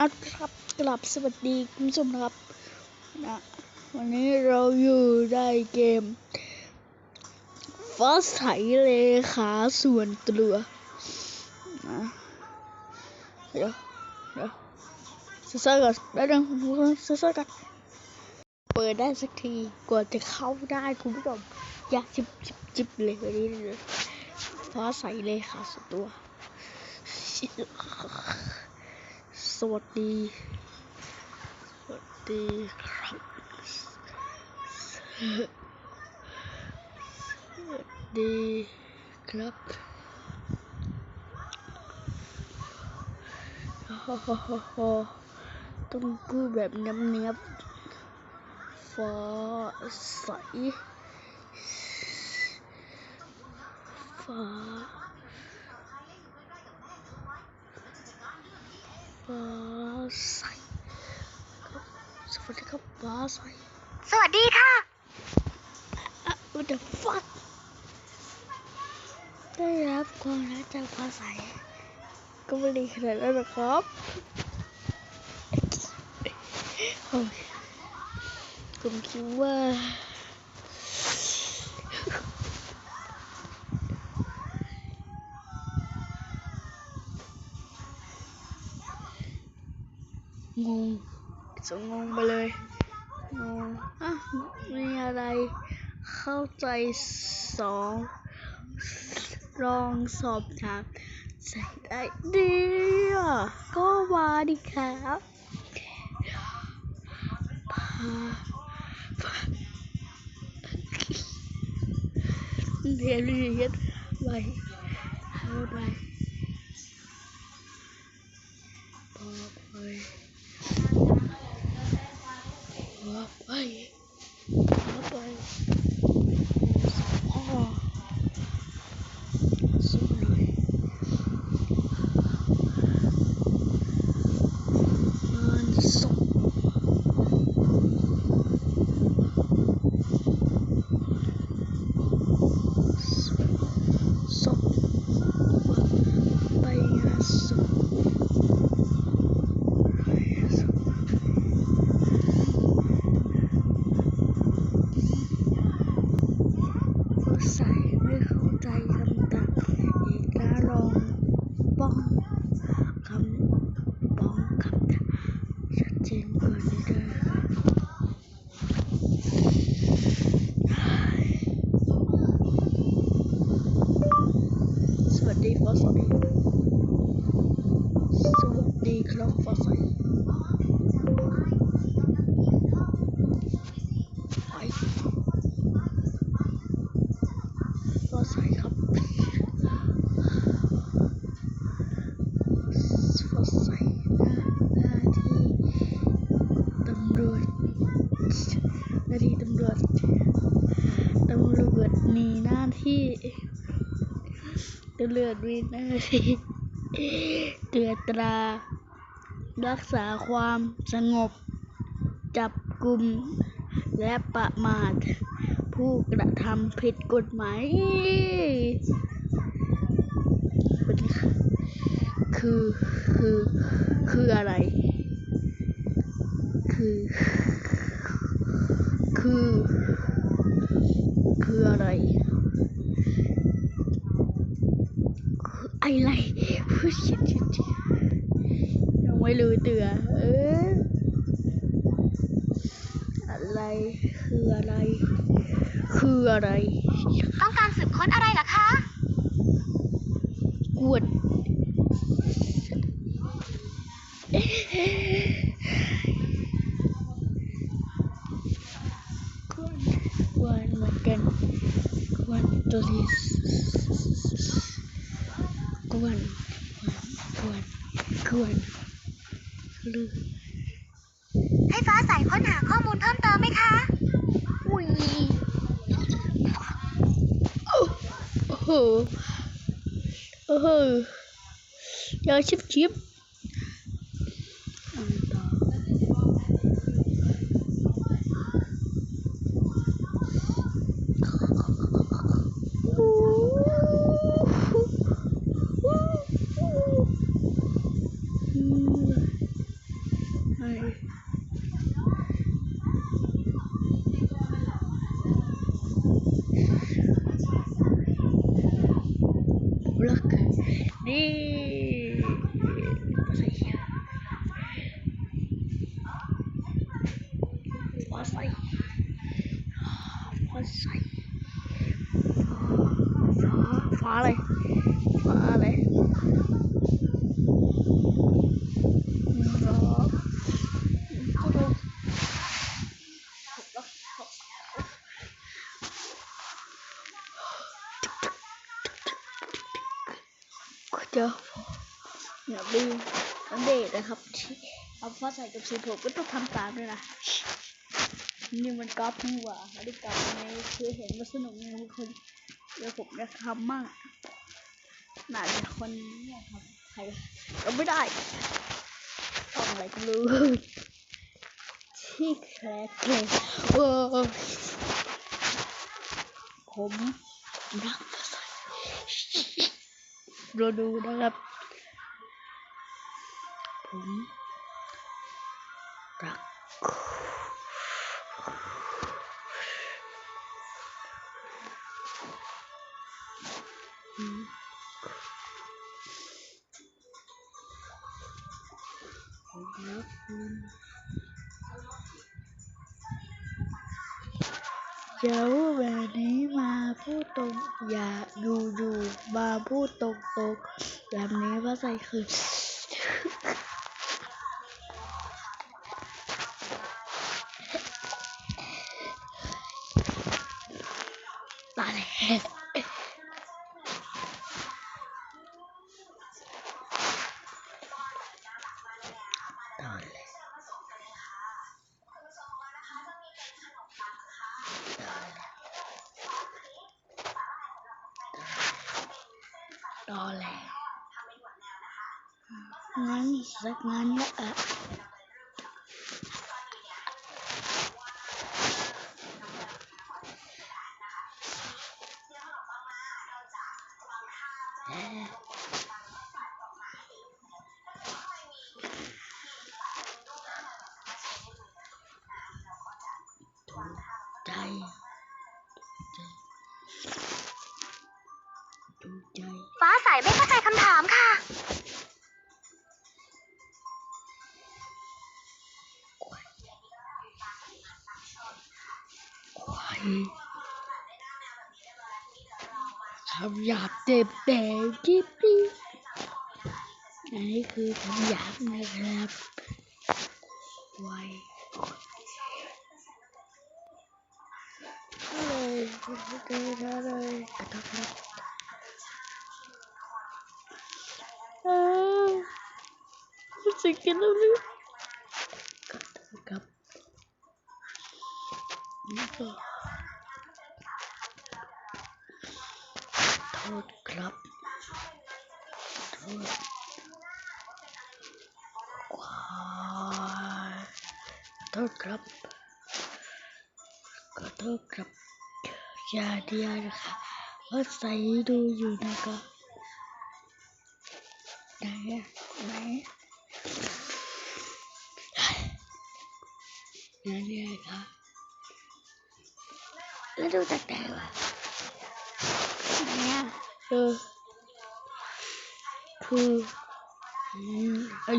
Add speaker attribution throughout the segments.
Speaker 1: ครับกลับสวัสดีคุณผู้ชมนะครับนะวันนี้เราอยู่ในเกมฟ้าใสเลขาส่วนตัวนะเดี๋ยวเดี๋ยวเซ่อๆก่อนแล้วนึงเซ่อๆก่อนเปิดได้สักทีกว่าจะเข้าได้คุณผู้ชมอยากจิบจิบจิบเลยวันนี้เลยฟ้าใสเลขาส่วนตัว สวัสดี สวัสดีครับ สวัสดีครับฮ่าฮ่าฮ่าฮ่าต้องพูดแบบเนียบๆฟ้าใส ฟ้า ฟ้าใสสวัสดีครับฟ้าใส
Speaker 2: สวัสดีค่ะ
Speaker 1: อะ what the fuck ได้รับความรักจากฟ้าใสก็ไม่ดีขนาดนั้นหรอกครับผมคิดว่า จะงงไปเลยงงอะมีอะไร เข้าใจสองลองสอบถามใส่ได้ดีอะก็มาดิครับพาเรียนเรียนไปเอาไปบอกไป off way. ชัดเจนกว่านี้ด้วยสวัสดีฟ้าใสสวัสดีครับฟ้าใสไปก็ใส่ครับ ตำรวจมีหน้าทีเตือนตรา รักษาความสงบ จับกลุ่มและประมาท ผู้กระทำผิดกฎหมาย คือคือคืออะไร คือคือ คืออะไร ออะไรผู้ชิดชิดยังไม่รู้ตัวเอออะไรคืออะไร คืออะไร
Speaker 2: ต้องการสืบค้นอะไรล่ะคะ
Speaker 1: กวนกวนกวนเหมือนกันกวนตัวที่ กวนกวนกวนลือ
Speaker 2: ให้ฟ้าใสค้นหาข้อมูลเพิ่มเติมไหมคะ
Speaker 1: อุ้ยโอ้โหโอ้โหยาชิบชิบอันต่อ อืม รักนี่ใส่ฟ้าใสฟ้าใสฟ้าฟ้าอะไรฟ้าอะไรฟ้าก็จะอย่าลืมอัปเดต นะครับที่เอาฟ้าใส่กับสีผมก็ต้องทำตามด้วยนะนี่มันกราฟนี่หว่าไม่ได้กราฟยังไงคือเห็นว่าสนุกไงทุกคนเดี๋ยวผมจะทำมั่งน่าจะคนเนี่ยครับใครก็ไม่ได้ต้องอะไรก็รู้ที่แคร์เกลโอ้ผมรักภาษาเราดูนะครับ ผมรักอืมผมรักคุณอย่าว่าแบบนี้มาพูดตรงอย่าอยู่อยู่มาพูดตรงตรงแบบนี้ว่าใส่คือ รอนเลยงั้นสักงั้นละ
Speaker 2: ฟ้าใสไม่เข้าใจคำถามค่ะ
Speaker 1: คำหยาบเจ็บแต่จิ๊บจิ๊บอันนี้คือคำหยาบนะครับควายเลยเจอเลยกระทบครับเออรู้ สึกกันแล้วนี่ครับนี่โทษครับโทษควายโทษครับขอโทษครับอย่าเดียวนะคะว่าใส่ดูอยู่นะครับไหนอะไหน นั่นเนี่ยครับแล้วดูจากไหนวะไหนอะเออคืออืมไอ้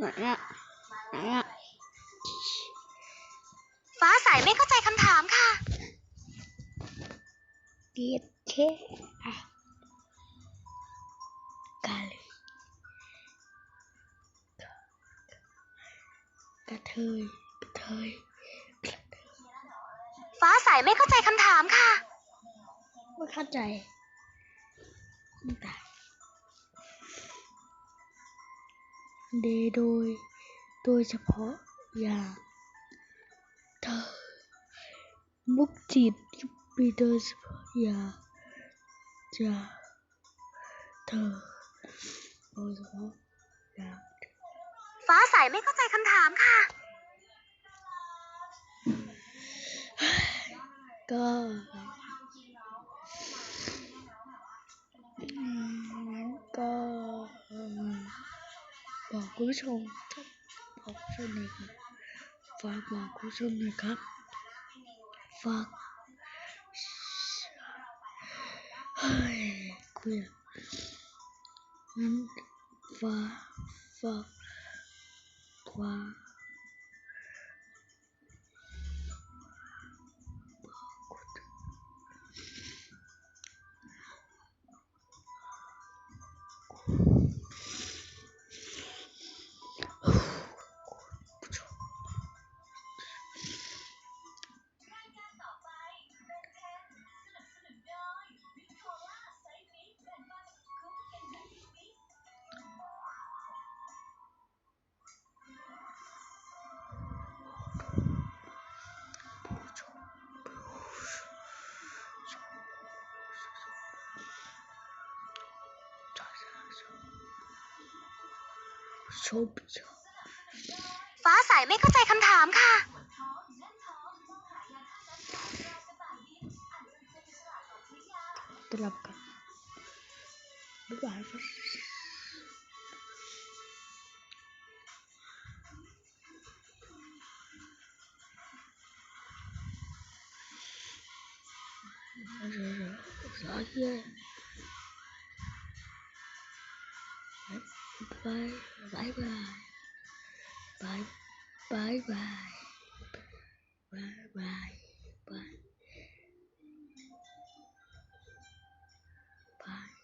Speaker 1: ไทยอันไหนอะอืมเยอะร้อนร้อนร้อนร้อนร้อนเออร้อนคุณชอบไม่ใช่อะไหนอะไหนอะ
Speaker 2: ฟ้าใสไม่เข้าใจคำถามค่ะ
Speaker 1: เกลียดแค่อะกาเลยกระเทยกระเทยกระเทย
Speaker 2: ฟ้าใสไม่เข้าใจคำถามค่ะ
Speaker 1: ไม่เข้าใจไม่ได้ เดโดย โดยเฉพาะอย่างเธอมุกจีบที่มีโดยเฉพาะอย่างจะเธอโดยเฉพาะ
Speaker 2: ฟ้าใสไม่เข้าใจคำถามค่ะ
Speaker 1: ก็อืมงั้นก็เอิ่มบอก คุณผู้ชมครับบอกคุณผู้ชมหน่อยครับฝากบอกคุณผู้ชมหน่อยครับ ฝากเฮ้ยคุยอะงั้นฝาก ชมชม
Speaker 2: ฟ้าใสไม่เข้าใจคำถามค่ะ
Speaker 1: ตลับกันบ๊ายบายครับสาเ Bye bye bye. Bye bye bye. Bye bye bye. Bye.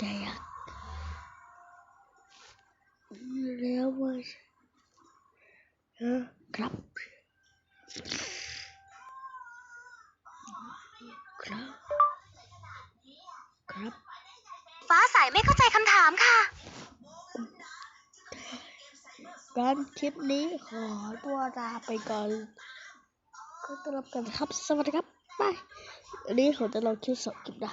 Speaker 1: Dayak.
Speaker 2: There was a crop. ไม่เข้าใจคำถามค่ะ
Speaker 1: การคลิปนี้ขอตัวลาไปก่อนก็ต้อนรับกันครับ สวัสดีครับ บาย อันนี้ผมจะลองคิดสองคลิปนะ